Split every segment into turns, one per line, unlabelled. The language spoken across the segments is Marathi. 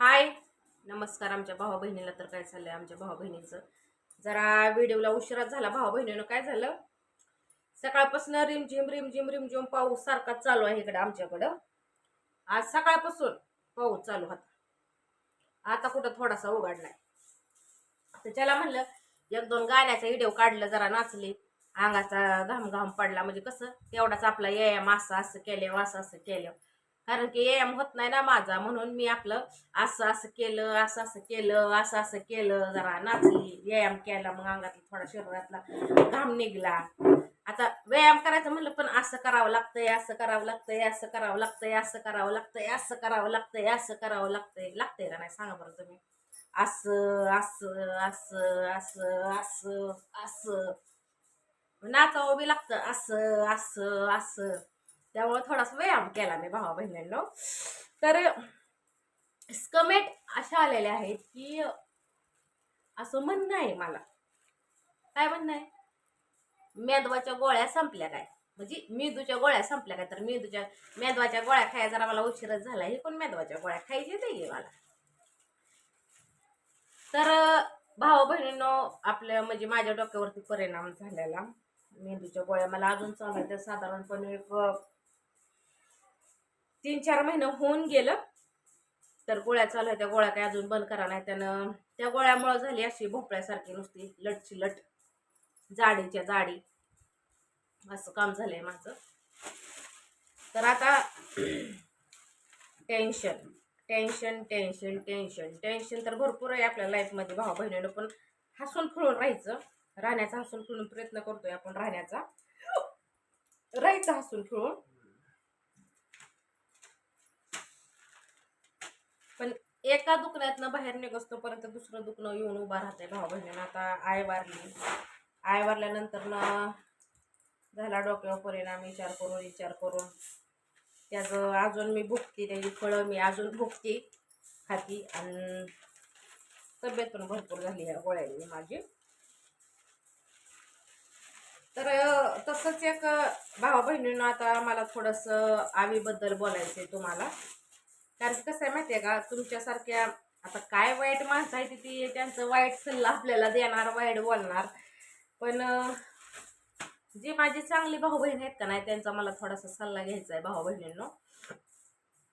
हाय. नमस्कार आमच्या भावा बहिणीला तर काय चाललंय आमच्या भावा बहिणीचं जरा व्हिडिओला उशिराच झाला भावा बहिणीनं काय झालं? सकाळपासून रिमझिम रिमझिम रिमझिम पाऊस सारखा चालू आहे इकडं आमच्याकडं. आज सकाळपासून पाऊस चालू होता. आता कुठं थोडासा उघडलाय. तर त्याला म्हणलं एक दोन गाण्याचा व्हिडिओ काढलं जरा नाचली. अंगाचा घाम घाम पडला. म्हणजे कसं तेवढाच आपला व्यायाम असं असं केलं असं असं केलं कारण की व्यायाम होत नाही ना माझा म्हणून मी आपलं असं असं केलं असं असं केलं असं असं केलं जरा नाचली व्यायाम केला मग अंगातला थोडा शरीरातला घाम निघला. आता व्यायाम करायचं म्हणलं पण असं करावं लागतंय असं करावं लागतंय असं करावं लागतंय असं करावं लागतंय असं करावं लागतंय असं करावं लागतंय. लागतंय का नाही? सांगा बरं तुम्ही. असं असं असं असं असं असं. नाचावं बी लागतं. असं असं असं. त्यामुळे थोडासा व्यायाम केला मी भावा बहिणींनो. तर स्कमेट अशा आलेल्या आहेत की असं म्हणणं आहे मला. काय म्हणणं आहे? मेदवाच्या गोळ्या संपल्या काय? म्हणजे मेंदूच्या गोळ्या संपल्या काय? तर मेदूच्या मेदवाच्या गोळ्या खायला जरा मला उशीरच झाला. हे पण मेदवाच्या गोळ्या खायचे नाही मला? तर भाऊ बहिणींनो आपल्या म्हणजे माझ्या डोक्यावरती परिणाम झालेला. मेंदूच्या गोळ्या मला अजून चालायच्या साधारणपणे एक तीन चार महिने होऊन गेलं. तर गोळ्या चालू आहे त्या गोळ्या काय अजून बंद करा नाही त्यानं त्या गोळ्यामुळं झाली अशी भोपळ्यासारखी नुसती लटची लट. जाडीच्या जाडी. असं काम झालंय माझं. तर आता tension. Tension tension tension. Tension तर भरपूर आहे आपल्या लाईफमध्ये भाऊ बहिणीनं पण हसून खुळून राहायचं. राहण्याचा हसून खुळून प्रयत्न करतोय आपण राहण्याचा. राहायचं हसून खुळून. पण एका दुखण्यातनं बाहेर निघतोपर्यंत दुसरं दुखणं येऊन उभा राहतंय भाऊ बहिणीनं आता आय वारली. आय वारल्यानंतर झाला डोक्यावर परिणाम विचार करून विचार करून. त्याचं अजून मी भुकते त्याची फळं मी अजून भुकते खाती आणि तब्येत पण भरपूर झाली या गोळ्यांनी माझी. तर तसंच एक भावा बहिणीनं आता मला थोडंसं आवीबद्दल बोलायचं आहे तुम्हाला. कारण कसं आहे माहिती आहे का तुमच्यासारख्या आता काय वाईट माणसं आहे ती त्यांचं वाईट सल्ला आपल्याला देणार वाईट बोलणार. पण जे जी माझी चांगली भाऊ बहीण आहेत का नाही त्यांचा मला थोडासा सल्ला घ्यायचा आहे भाऊ बहिणींनो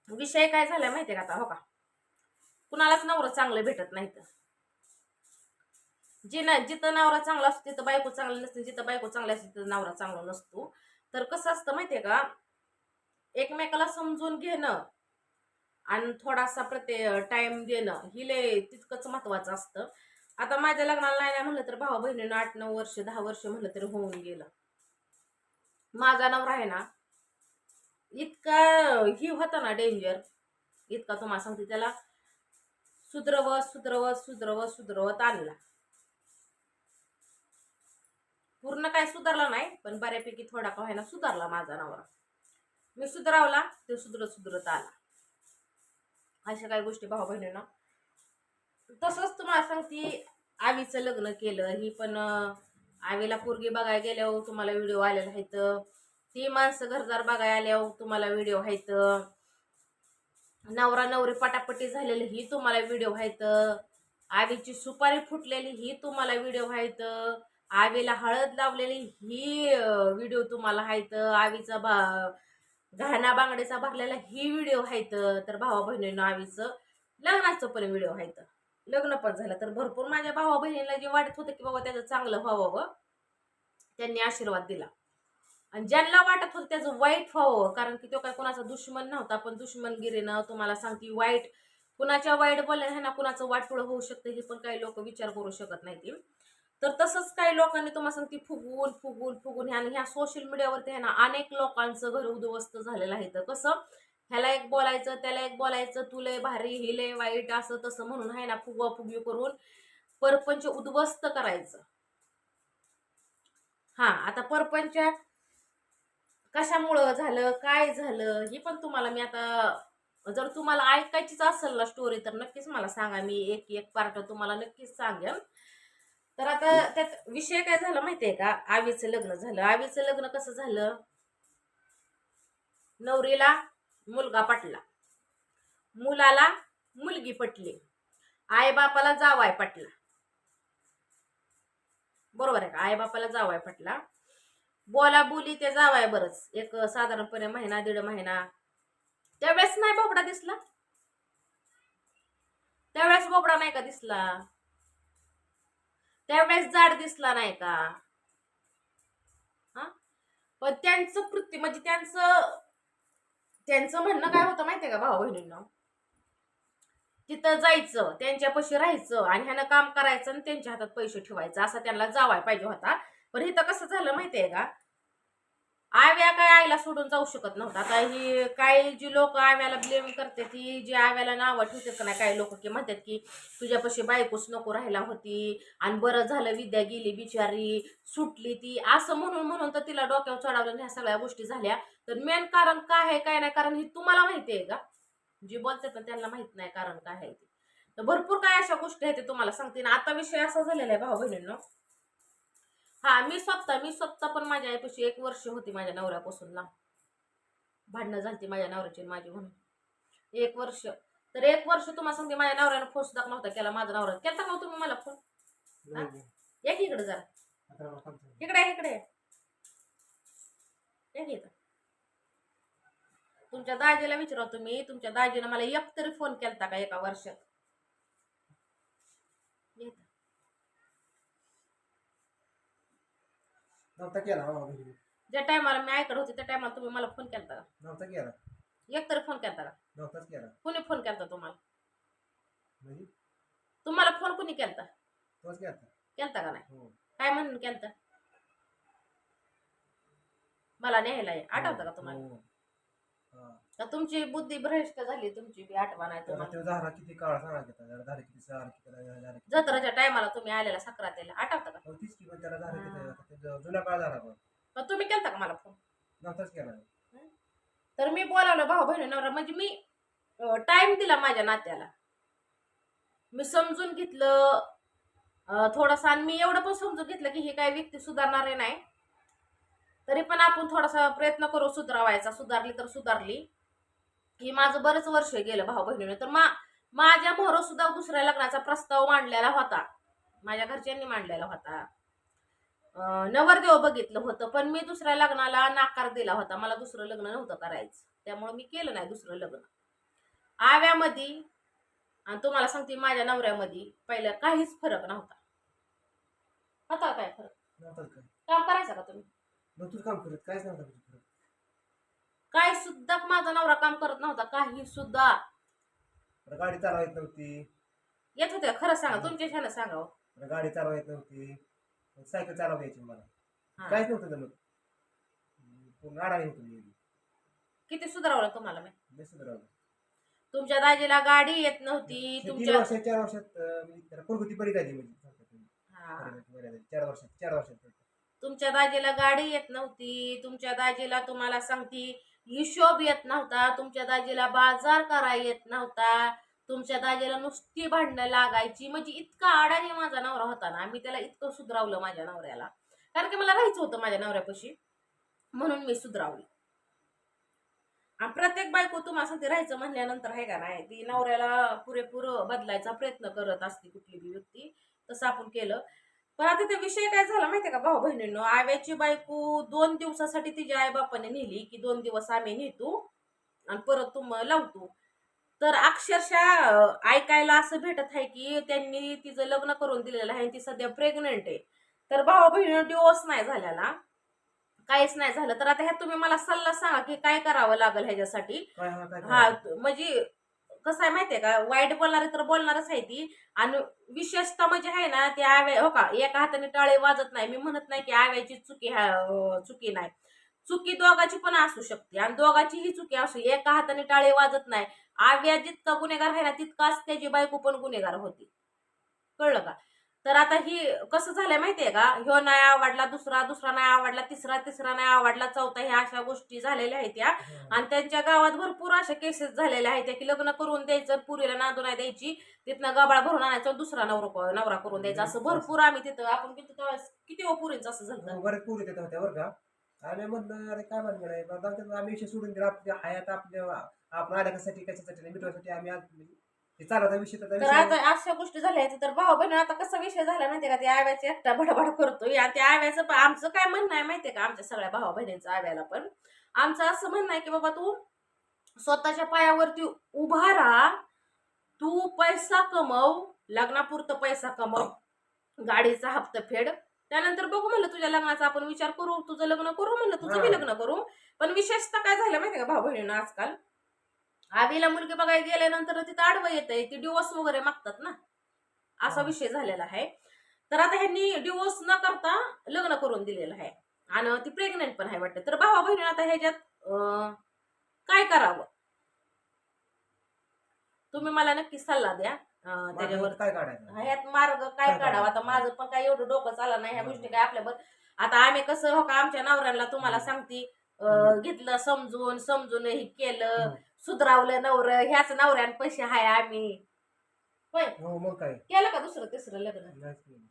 विषय काय झालाय माहिती आहे का आता हो का? कुणालाच नवरं चांगलं भेटत नाही तर जे ना जिथं नवरा चांगला असतो तिथं बायको चांगली नसते जिथं बायको चांगली असते तिथं नवरा चांगला नसतो. तर कसं असतं माहितीये का एकमेकाला समजून घेणं आणि थोडासा प्रत्ये टाइम देणं ही लय तितकंच महत्वाचं असतं. आता माझ्या लग्नाला नाही नाही म्हणलं तर भावा बहिणीनं आठ नऊ वर्ष दहा वर्ष म्हणलं तरी होऊन गेलं. माझा नवरा आहे ना इतका ही होता ना डेंजर इतका तुम्हाला सांगते त्याला सुधरवत सुधरवत सुधरवत सुधरवत आणला. पूर्ण काय सुधारला नाही पण बऱ्यापैकी थोडा का व्हायना सुधारला माझा नवरा. मी सुधारावला ते सुधरत सुधरत आला. अशा काही गोष्टी भाऊ बहिणींना तसंच तुम्हाला सांगते आवीचं लग्न केलं ही पण आवीला पोरगी बघायला गेल्यावर तुम्हाला व्हिडिओ आलेला आहेत ती माणसं घरदार बघायला आल्यावर तुम्हाला व्हिडिओ आहेत नवरा नवरी पटापटी झालेली ही तुम्हाला व्हिडिओ आहेत आवीची सुपारी फुटलेली ही तुम्हाला व्हिडिओ आहेत आवीला हळद लावलेली ही व्हिडिओ तुम्हाला आहेत आवीचा बा घाणा बांगड्याचा भरलेला ही व्हिडिओ आहेत तर भावा बहिणीनं आवीचं लग्नाचं पण व्हिडिओ आहेत. लग्न पण झालं तर भरपूर माझ्या भावा बहिणीला जे वाटत होतं की बाबा त्याचं चांगलं व्हावं त्यांनी आशीर्वाद दिला. आणि ज्यांना वाटत होतं त्याचं वाईट व्हावं कारण की तो काय कोणाचा दुश्मन नव्हता पण दुश्मनगिरीनं तुम्हाला सांगते वाईट कुणाच्या वाईट बोलण्याने ह्यांना कुणाचं वाटपुळं होऊ शकतं हे पण काही लोक विचार करू शकत नाहीत. तर तसंच काही लोकांनी तुम्हाला सांगते फुगवून फुगवून फुगवून ह्या ह्या सोशल मीडियावरती आहे ना अनेक लोकांचं घर उद्ध्वस्त झालेलं आहे. तर कसं ह्याला एक बोलायचं त्याला एक बोलायचं तू लय भारी हि लय वाईट असं तसं म्हणून आहे ना फुगवा फुगवी करून परपंच उद्ध्वस्त करायचं. हा आता परपंच कशामुळं झालं काय झालं हे पण तुम्हाला मी आता जर तुम्हाला ऐकायचीच असेल ना स्टोरी तर नक्कीच मला सांगा. मी एक एक पार्ट तुम्हाला नक्कीच सांगेन. तर आता त्यात विषय काय झाला माहितीये का? आवीचं लग्न झालं. आवीचं लग्न कसं झालं? नवरीला मुलगा पटला. मुलाला मुलगी पटली. आई बापाला जावाय पटला. बरोबर आहे का? आई बापाला जावाय पटला. बोला बोली ते जावाय बरंच. एक साधारणपणे महिना दीड महिना. त्यावेळेस नाही बोबडा दिसला? त्यावेळेस बोबडा नाही का दिसला? त्यावेळेस जाड दिसला नाही का? हा? पण त्यांचं कृत्य म्हणजे त्यांचं त्यांचं म्हणणं काय होतं माहितीये का भाऊ बहिणींना? तिथं जायचं त्यांच्यापाशी राहायचं आणि ह्यानं काम करायचं आणि त्यांच्या हातात पैसे ठेवायचं असं त्यांना जावाय पाहिजे होता. पण इथं कसं झालं माहितीये का? आव्या सोडून जाऊ शकत नव्हता. आता ही काही जी लोक आव्याला ब्लेम करते ती जी आव्याला नावं ठेवतात का नाही काही लोक की म्हणतात की तुझ्यापाशी बायकोच नको राहायला होती आणि बरं झालं विद्या गेली बिचारी सुटली ती. असं म्हणून म्हणून तर तिला डोक्यावर चढावलं ह्या सगळ्या गोष्टी झाल्या. तर मेन कारण काय आहे काय नाही कारण ही तुम्हाला माहिती आहे का? जी बोलतात ना त्यांना माहीत नाही कारण काय आहे ते. तर भरपूर काय अशा गोष्टी आहेत ते तुम्हाला सांगते. ना आता विषय असा झालेला आहे भाऊ बहिणींनो हा मी स्वतः मी स्वतः पण माझ्या आईपाशी एक वर्ष होती माझ्या नवऱ्यापासून लांब. भांडणं झालती माझ्या नवऱ्याची माझी म्हणून. एक वर्ष. तर एक वर्ष तुम्हाला सांगते माझ्या नवऱ्यानं फोन सुद्धा नव्हता केला माझा नवरा. केलता का हो तुम्ही मला फोन हा? या की इकडे जरा. इकडे इकडे या. या की इथं. तुमच्या दाजीला विचारा तुम्ही. तुमच्या दाजीनं मला एक तरी फोन केलता का एका वर्षात?
नव्हता केला बाबा घरी
ज्या टायमाला मी ऐकत होते त्या टायमाला तुम्ही मला फ़ोन केलता का?
नव्हता केला.
एक तरी फ़ोन केलता का?
नव्हताच केला.
कुणी फ़ोन केलता तुम्हाला?
म्हणजे?
तुम्हाला फ़ोन कुणी
तोच केला
केलता का नाही?
हो.
काय म्हणून केलता? मला न्यायला आठवतं का तुम्हाला?
हो.
तुमची बुद्धी भ्रष्ट झाली तुमची बी आठवण आहे
त्याला
तुम्हाला.
तो झाला किती काळ सांगा घेता जरा झाले किती सार किती झाले झाले किती.
जत्राच्या टायमाला तुम्ही आलेला सक्रातीला आठवतं का?
हो, तीच की पण त्याला झालं किती. आता ते ज- जुना काळ झाला पण.
का तुम्ही केलता का मला फोन?
नव्हताच केला
तर मी बोलावलं भाऊ बहिणींवर म्हणजे मी टाइम दिला माझ्या नात्याला. मी समजून घेतलं अं, थोडासा आणि मी एवढं पण समजून घेतलं की ही काय व्यक्ती सुधारणारे नाही. तरी पण आपण थोडासा प्रयत्न करू सुधारावायचा. सुधारली तर सुधारली. ही माझं बरंच वर्ष गेलं भाऊ बहिणीने. तर मा माझ्या मोहर सुद्धा दुसऱ्या लग्नाचा प्रस्ताव मांडलेला होता. माझ्या घरच्यांनी मांडलेला होता. नवरदेव बघितलं होतं पण मी दुसऱ्या लग्नाला नाकार दिला होता. मला दुसरं लग्न नव्हतं करायचं. त्यामुळे मी केलं नाही दुसरं लग्न. आव्यामध्ये आणि तुम्हाला सांगते माझ्या नवऱ्यामध्ये पहिलं काहीच फरक नव्हता. होता काय फरक? काम करायचं का तुम्ही?
काम करत. काहीच नव्हतं.
काय सुद्धा माझा नवरा काम करत नव्हता काही सुद्धा
बरं गाडी चालवा येत नव्हती
येत होते खरं सांगा तुमच्या छान सांगा हो.
बरं गाडी चालवा येत नव्हती सायकल चालवा यायची मला
हा.
काहीच नव्हतं जमत पूर्ण अडाणी होतो मी
किती सुधारवलं तुम्हाला मी. तुमच्या दाजीला गाडी येत नव्हती
हे तीन
तुमच्या
वर्षात चार वर्षात अं, मी त्याला प्रगती बरी झाली म्हणजे सांगतो तुम्ही.
हा.
प्रगती बरी झाली. चार वर्षात चार वर्षात
तुमच्या दाजीला गाडी येत नव्हती तुमच्या दाजीला तुम्हाला सांगती हिशोब येत नव्हता तुमच्या दाजीला बाजार करा येत नव्हता तुमच्या दाजीला नुसती भांडणं लागायची. म्हणजे इतका आडाणी माझा नवरा होता ना मी त्याला इतकं सुधरावलं माझ्या नवऱ्याला. कारण की मला राहायचं होतं माझ्या नवऱ्यापाशी म्हणून मी सुधरावली. प्रत्येक बायको तुम्हाला सांगते राहायचं म्हणल्यानंतर आहे का नाही ती नवऱ्याला पुरेपूर बदलायचा प्रयत्न करत असते कुठली बी व्यक्ती. तसं आपण केलं. पण आता ते विषय काय झाला माहितीये का भाऊ बहिणींनो? आव्याची बायको दोन दिवसासाठी तिच्या आई बापाने नेली की दोन दिवस आम्ही नेतो आणि परत तुम लावतो. तर अक्षरशः ऐकायला असं भेटत आहे की त्यांनी तिचं लग्न करून दिलेलं आहे आणि ती सध्या प्रेग्नंट आहे. तर भाऊ बहिणी डिवोर्स नाही झालेला काहीच नाही झालं. तर आता ह्या तुम्ही मला सल्ला सांगा की काय करावं लागेल ह्याच्यासाठी?
हा?
म्हणजे कसं आहे माहितीये का? वाईट बोलणारे तर बोलणारच आहे ती. आणि विशेषतः म्हणजे आहे ना ते आव्या हो का? एका हाताने टाळे वाजत नाही. मी म्हणत नाही की आव्याची चुकी हो, चुकी नाही. चुकी दोघाची पण असू शकते. आणि दोघाचीही चुकी असू एका हाताने टाळे वाजत नाही. आव्या जितका गुन्हेगार आहे ना तितकाच त्याची बायको पण गुन्हेगार होती. कळलं का? तर आता ही कसं झालंय माहितीये का? ह्यो नाही आवडला दुसरा दुसरा नाही आवडला तिसरा तिसरा नाही आवडला चौथा ह्या अशा गोष्टी झालेल्या आहेत त्या. आणि त्यांच्या गावात भरपूर अशा केसेस झालेल्या आहेत की लग्न करून द्यायचं पुरीला नांदू नाही द्यायची तिथनं गबाळ भरून आणायचं दुसरा नवरा नवरा करून द्यायचा. असं भरपूर आम्ही तिथं आपण किती किती पुरींचं असं झालं?
हो, बरेच पोरी तिथं होत्या बरं का. आम्ही म्हणलं अरे काय दे, आम्ही विषय सोडून दिला. आपल्या हयात आपल्या आपण आल्या कशासाठी कशासाठी नाही मिटवायसाठी आम्ही ते विषय तर
अशा गोष्टी झाल्या तर भाऊ बहिण आता कसा विषय झाला माहितीये का? त्या आव्याची एकटा बडबड करतोय आणि त्या आव्याचं पण आमचं काय म्हणणं आहे माहितीये का? आमच्या सगळ्या भावा बहिणींचं आव्याला पण. आमचं असं म्हणणं आहे की बाबा तू स्वतःच्या पायावरती उभा राहा. तू पैसा कमव लग्नापुरतं पैसा कमव. गाडीचा हप्ता फेड. त्यानंतर बघू म्हणलं तुझ्या लग्नाचा आपण विचार करू तुझं लग्न करू म्हणलं तुझं बी. लग्न करू. पण विशेषतः काय झालं माहितीये का भाऊ बहिणीनं आजकाल? आवीला मुलगी बघायला गेल्यानंतर तिथं आडवं येतंय. ती डिवोर्स वगैरे मागतात ना. असा. विषय झालेला आहे. तर आता ह्यांनी डिवोर्स न करता लग्न करून दिलेलं आहे. आणि ती प्रेग्नेंट पण आहे वाटतं. तर भावा बहिणी आता ह्याच्यात काय करावं? तुम्ही मला नक्की सल्ला द्या. त्याच्यावर
काय काढायचं?
ह्यात मार्ग काय काढावा? आता? माझं पण काय एवढं डोकं चाललं नाही ह्या. गोष्टी काय आपल्यावर आता आम्ही कसं हो का आमच्या नवऱ्याला तुम्हाला. सांगते घेतलं समजून समजून हे केलं. सुधरावलं नवर ह्याच नवऱ्यान पैसे हाय आम्ही. होय?
हो मग काय?
केलं का दुसरं तिसरं लग्न?
नाहीच केलं.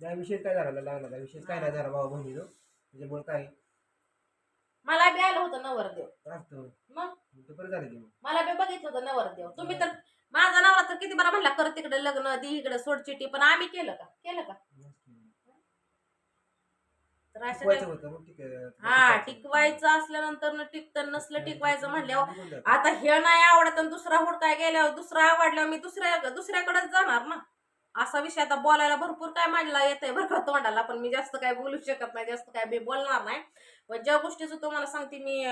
त्या विषय काय झाला लागला विषय? काय नाही झाला भाऊ बहिणीनो त्याच्यामुळे काय?
मला बी आलं होतं नवरदेव.
असतं.
मग?
बरं झालं की मग.
मला बी बघितलं होतं नवरदेव. तुम्ही तर माझा नवरा तर किती बरा म्हणला कर तिकडे लग्न दी इकडे सोडचिटी पण आम्ही केलं का? केलं का. तर अशा
टिकवायचं
काही-
होतं मग ठीक आहे.
हा टिकवायचं असल्यानंतर टिकतं नसलं टिकवायचं म्हणल्यावर. आता हे नाही आवडत आणि दुसरा हुडकाय गेल्यावर दुसरा आवडल्यावर मी दुसऱ्या दुसऱ्याकडेच जाणार ना असा विषय आता बोलायला भरपूर काय मांडला येतंय बरं का तोंडाला पण मी जास्त काय बोलू शकत नाही जास्त काय मी बोलणार नाही पण ज्या गोष्टीचं तुम्हाला सांगते मी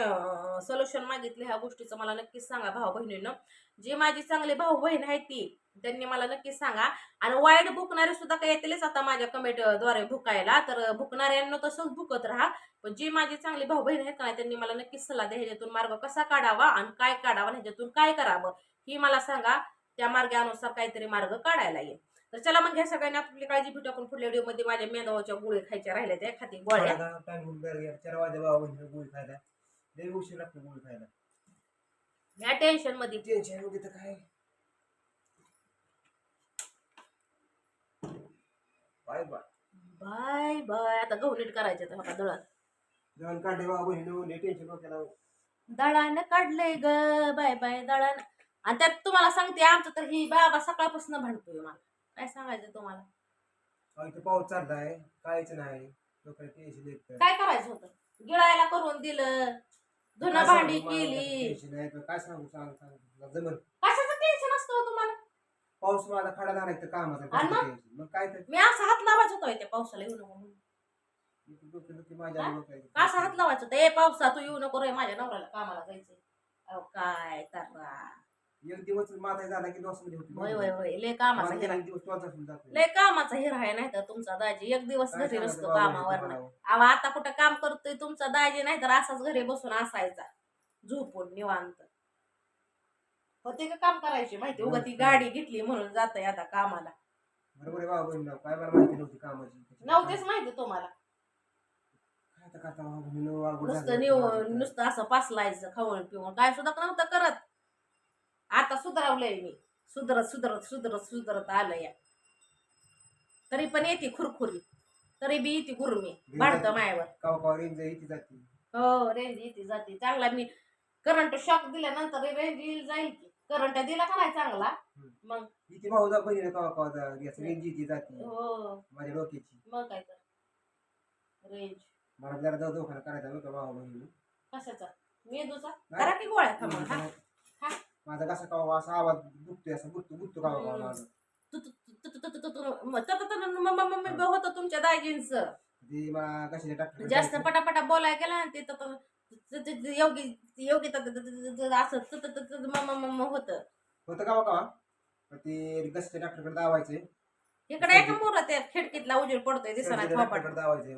सोल्युशन मागितलं ह्या गोष्टीचं मला नक्कीच सांगा भाऊ बहिणीनं जी माझी चांगली भाऊ बहीण आहे ती त्यांनी मला नक्कीच सांगा. आणि वाईट भुकणारे सुद्धा काय येतीलच आता माझ्या कमेंटद्वारे भुकायला. तर भुकणाऱ्यांना तसंच भुकत राहा. पण जी माझी चांगली भाऊ बहीण आहेत का त्यांनी मला नक्कीच सल्ला द्या. ह्याच्यातून मार्ग कसा काढावा आणि काय काढावा आणि ह्याच्यातून काय करावं ही मला सांगा. त्या मार्गानुसार काहीतरी मार्ग काढायला येईल तर चला मग ह्या सगळ्यांनी आपली काळजी भेटू आपण पुढल्या व्हिडिओमध्ये माझ्या मेंदवाच्या गोळी खायच्या राहिल्या त्या खाती गोळ्या.
चार गोळी खायला. उशीर लागतो गोळी खायला.
या
टेन्शनमध्ये. टेन्शनमध्ये तर काय? Bye bye.
Bye bye. आता गहू नीट करायचे तर बघा दळण.
जेवण काढले बहिणीनं लय टेन्शन डोक्याला
दळानं काढलंय ग. बाय बाय दळानं आणि त्यात तुम्हाला सांगते आमचं तर ही बाबा सकाळपासून भांडतोय मला. काय सांगायचं तुम्हाला?
अहो, इथं पाऊस चाललाय. काहीच नाही. डोक्याला टेन्शन येत
काय करायचं होतं? गिळायला करून दिलं. धुणं भांडी केली.
टेन्शन आहे तर काय सांगू? सांग सांग. तुला जमल.
कशाचं टेन्शन असतं हो तुम्हाला?
पाऊस माझा खडा झाला तर कामाचा.
आणि मग?
काय तर.
मी असा हात लावायचा होता त्या पावसाला येऊ नको म्हणून.
इथं डोकं दुखी माझ्या
हा?
डोक्याला.
असा हात लावायचा होता? ए पावसा तू येऊ नको रे माझ्या नवऱ्याला कामाला जायचंय. अहो काय तर्रा
एक दिवस माझा झाला की लॉसमध्ये होती.
होय होय होय. लय कामाचा हिरा.
एक दिवस तुझा असून जातो
लय कामाचा हिरा आहे नाही तर तुमचा दाजी. एक दिवस घरी नसतो कामावर? अहो आता कुठं काम करतोय तुमचा दाजी नाही तर असाच घरी बसून असायचा. झोपून निवांत. होते का काम करायची? माहिती उगा ती गाडी घेतली म्हणून जातय आता कामाला.
बरोबर आहे बाबा बहिणीला. काय मला माहिती नव्हती कामाची.
नव्हतेच माहिती तुम्हाला. नुसतं. निव नुसतं असं पासलायचं खाऊन पिऊन काय सुद्धा नव्हतं करत. आता सुधारवलंय मी. सुधरत सुधरत सुधरत सुधरत आलं या. तरी पण येते खुरखुरी. तरी बी येते गुरमी. वाढतं मायावर.
कावा रेंज इथे जाते.
हो रेंज येते जाते. चांगला मी करंट शॉक दिल्यानंतर रेंज येईल जाईल की. करंट दिला का नाही चांगला? मग.
इथे भाऊ जा बहिणीला कावा कावा रेंज इथे जाते.
हो.
माझ्या डोक्याची.
मग काय तर. रेंज.
मला जरा दवाखाना करायचा नव्हता भाऊ बहिणी
कशाचा? मेंदूचा? करा की गोळ्या हा.
माझा कसा कावा असा आवाज दुखतोय असा गुत्तू गुत्तू कावा कावा
जास्त पटापटा बोलाय केला ना ते तर योगी योगी असं होत
होतं कावा कावा ते डॉक्टरकडे दावायचे
इकडे एक मोर त्या खिडकीतला उजेड पडतोय दिसणार
दावायचे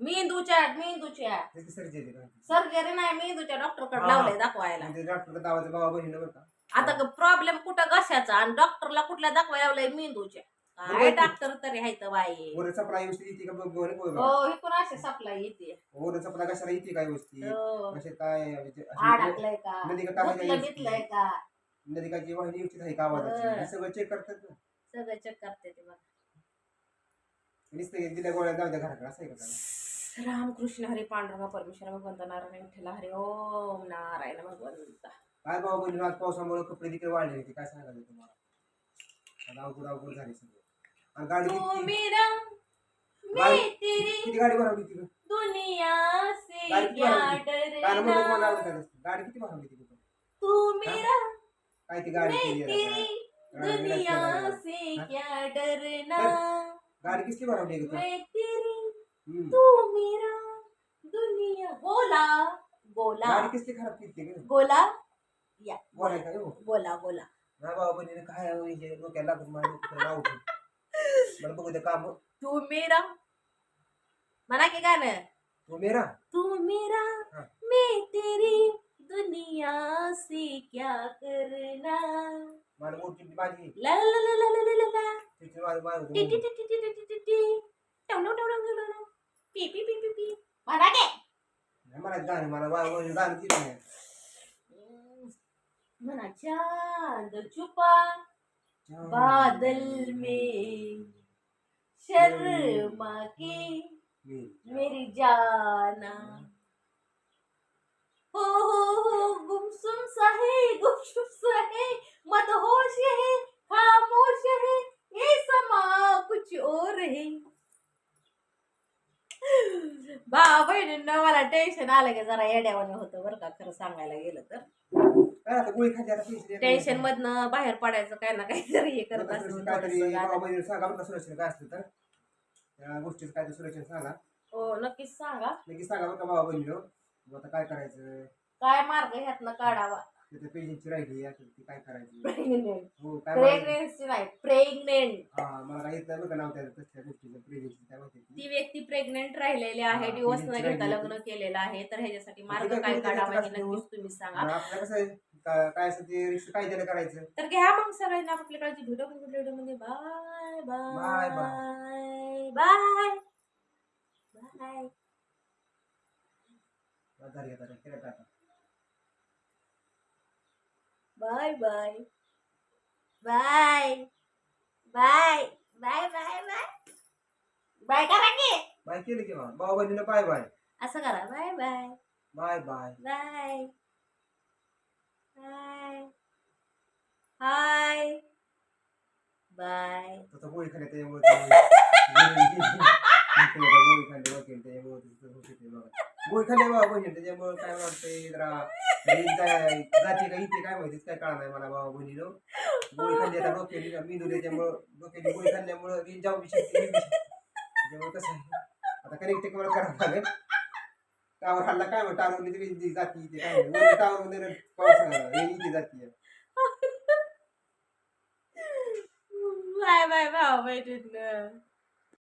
मेंदूच्या मेंदूच्या.
त्याची सर्जरी का
सर्जरी नाही मेंदूच्या डॉक्टरकडे
हा.
लावलंय दाखवायला.
ते डॉक्टरकडे दावायचं बाबा बहिणीला बरं का?
आता प्रॉब्लेम कुठं घशाचा? आणि डॉक्टरला कुठल्या दाखवायला लावलंय मेंदूच्या? काय डॉक्टर तरी हायत बाई.
वर चपला व्यवस्थित येते का बघ बरं बघ
हो हे पण असे सप्लाय येते.
वर चपला कशाला येते काय व्यवस्थित?
हो.
काय म्हणजे अशी-
अडकलंय का?
नदी का काय
गुतलं बितलंय का?
नदी काय जी वाहिनी व्यवस्थित आहे का आवाजाची. हे सगळं चेक करतात ना.
सगळं चेक करते ते बघा.
नुसतं दिल्या गोळ्या जाऊ द्या घराकडे असं आहे का त्याला?
रामकृष्ण हरी पांडुरंग परमेश्वर भगवंत नारायण विठ्ठल हरी ओम नारायण भगवंत.
काय भाऊ बहिणी आज पावसामुळे कपडे तिकडे वाढले होते काय सांगायचं तुम्हाला? अवघड अवघड झाले सगळे. आणि गाडी
तू
किती
मेरा
गाडी-
मैं तेरी
किती गाडी भरवली तिकडे
दुनिया से
गाडी किती
क्या
भरवली काय म्हणून मला
डरना
आवडत नाही. गाडी किती भरवली तिकडे
तू मेरा
काय ती गाडी
मैं
केली आहे आता?
तेरी
गाडी बिडी
दुनिया
केलं
से? क्या डरना?
गाडी किती भरवली आहे का
मैं तेरी
हम्म. हम्म।
तू मेरा दुनिया गोला
गोला किसने खराब की
गोला या।
गोला का
गोला गोला
ना बाबा ने कहा है वो ये वो कहला घुमा दो फिरना उठ। मतलब को देखा
तू मेरा मना के गाना
तू मेरा?
तू मेरा
हाँ।
मैं तेरी दुनिया से क्या करना?
मानो वो टिटवाजी
ला ला ला ला ला ला टिटवाजी पी पी पी पी पी म्हणा के
नाही मला गाणं मला वा- गाणं किती नाही
म्हणा चाँद छुपा बादल में शर्मा के मेरी जाना हो हो हो गुमसुम सा है गुमसुम सा है मदहोश है खामोश है ये समा कुछ और है बा बहिणींना मला टेन्शन आलं की जरा येड्यावाने होतं बरं का खरं सांगायला गेलं तर.
काय आता गोळी खाली आता पैसे देत
टेन्शन. मधनं बाहेर पडायचं काय ना काहीतरी हे करत असतं
सुरक्षित काहीतरी
थोडंसं
बाबा
गाणं.
बहिणीला सांगा बरं का सुरक्षित काय असतं तर. त्या गोष्टीचं काय सुरक्षित सांगा.
हो नक्कीच सांगा.
नक्की सांगा बरं का बाबा बहिणीला मग आता काय करायचं?
काय मार्ग ह्यातनं काढावा?
तिथे पेशंटची राहिली ती काय करायची?
प्रेग्नेंट
हो काय माहिती?
प्रेग्नेन्सी नाही प्रेग्नेंट
हा मला काही येत नाही नाव तसल्या गोष्टीचं काय माहिती ती.
व्यक्ती प्रेग्नेंट राहिलेली आहे
हा,
डिवोर्स न
pregnancy
घेता
राहिलेली.
लग्न केलेलं आहे तर ह्याच्यासाठी मार्ग
काय
काय काढावा हे नक्कीच तुम्ही सांगा.
आणि आपल्याला कसं आहे? का- काय असं ते रिक्षा काय त्याला करायचं?
तर घ्या मग सगळ्यांना आपल्याकडची व्हिडिओ व्हिडिओमध्ये. Bye
Bye,
bye bye bye
आधार घेता केलं tata
bye bye. Bye. Bye. Bye bye bye. Bye की.
बाय केलं की मग. भाऊ बहिणीला बाय बाय.
असं करा. Bye bye.
Bye bye.
Bye. Bye. Hi. Bye.
तसं गोळी खाल्ली त्याच्यामुळे ते- गोळी वकील त्याच्यामुळे बघा. गोळी बाबा बहिणी त्याच्यामुळे काय वाटतंय जरा जाते का इथे काय माहितीच काय कळणार मला बाबा बहिणीनं. गोळी खाल्ली आता डोक्याची मेंदू त्याच्यामुळं डोक्याची गोळी खाल्ल्यामुळं रेंज जाऊ शकते त्याच्यामुळे कसं आहे? आता कनेक्ट मला करावं लागेल. टावर हल्ला काय म्हणतो टावर मध्ये रेंज जाती इथे काय नाही टावर मध्ये पाऊस रेंज इथे जाते
बाय बाय भाऊ बहिणींना.